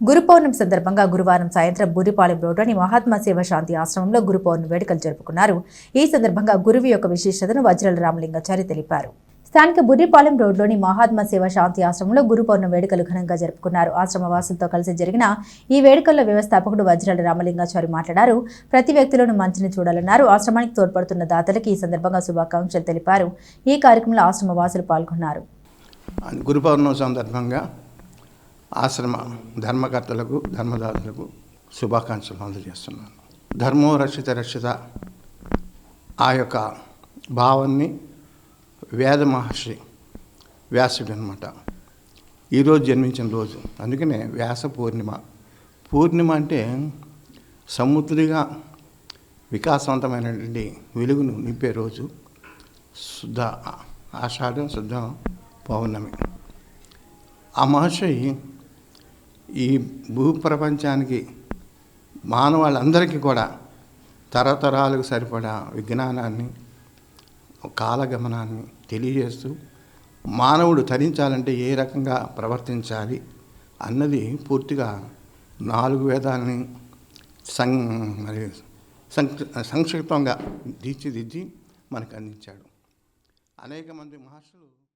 గురు పౌర్ణమి సందర్భంగా గురువారం సాయంత్రం బురిపాలెం రోడ్లోని మహాత్మా సేవ శాంతి ఆశ్రమంలో గురు పౌర్ణమి వేడుకలు జరుపుకున్నారు. ఈ సందర్భంగా గురువు యొక్క విశేషతను వజ్రాల రామలింగాచారి తెలిపారు. స్థానిక బుర్రిపాలెం రోడ్లోని మహాత్మా సేవ శాంతి ఆశ్రమంలో గురు పౌర్ణమి వేడుకలు ఘనంగా జరుపుకున్నారు. ఆశ్రమవాసులతో కలిసి జరిగిన ఈ వేడుకల్లో వ్యవస్థాపకుడు వజ్రాల రామలింగాచారి మాట్లాడారు. ప్రతి వ్యక్తులను మంచిని చూడాలన్నారు. ఆశ్రమానికి తోడ్పడుతున్న దాతలకు ఈ సందర్భంగా శుభాకాంక్షలు తెలిపారు. ఈ కార్యక్రమంలో ఆశ్రమవాసులు పాల్గొన్నారు. గురు పౌర్ణమి సందర్భంగా ఆశ్రమ ధర్మకర్తలకు ధర్మదాతలకు శుభాకాంక్షలు అందజేస్తున్నాను. ధర్మో రక్షిత రక్షిత ఆ యొక్క భావాన్ని వేద మహర్షి వ్యాసుడు అనమాట ఈరోజు జన్మించిన రోజు. అందుకనే వ్యాస పూర్ణిమ. పూర్ణిమ అంటే సముద్రిగా వికాసవంతమైనటువంటి వెలుగును నింపే రోజు. శుద్ధ ఆషాఢం శుద్ధ పౌర్ణమి. ఆ మహర్షి ఈ భూప్రపంచానికి మానవాళ్ళందరికీ కూడా తరతరాలకు సరిపడా విజ్ఞానాన్ని కాలగమనాన్ని తెలియజేస్తూ మానవుడు తరించాలంటే ఏ రకంగా ప్రవర్తించాలి అన్నది పూర్తిగా నాలుగు వేదాలని సం మరి సంక్షిప్తంగా తీర్చిదిద్ది మనకు అందించాడు. అనేక మంది మహర్షులు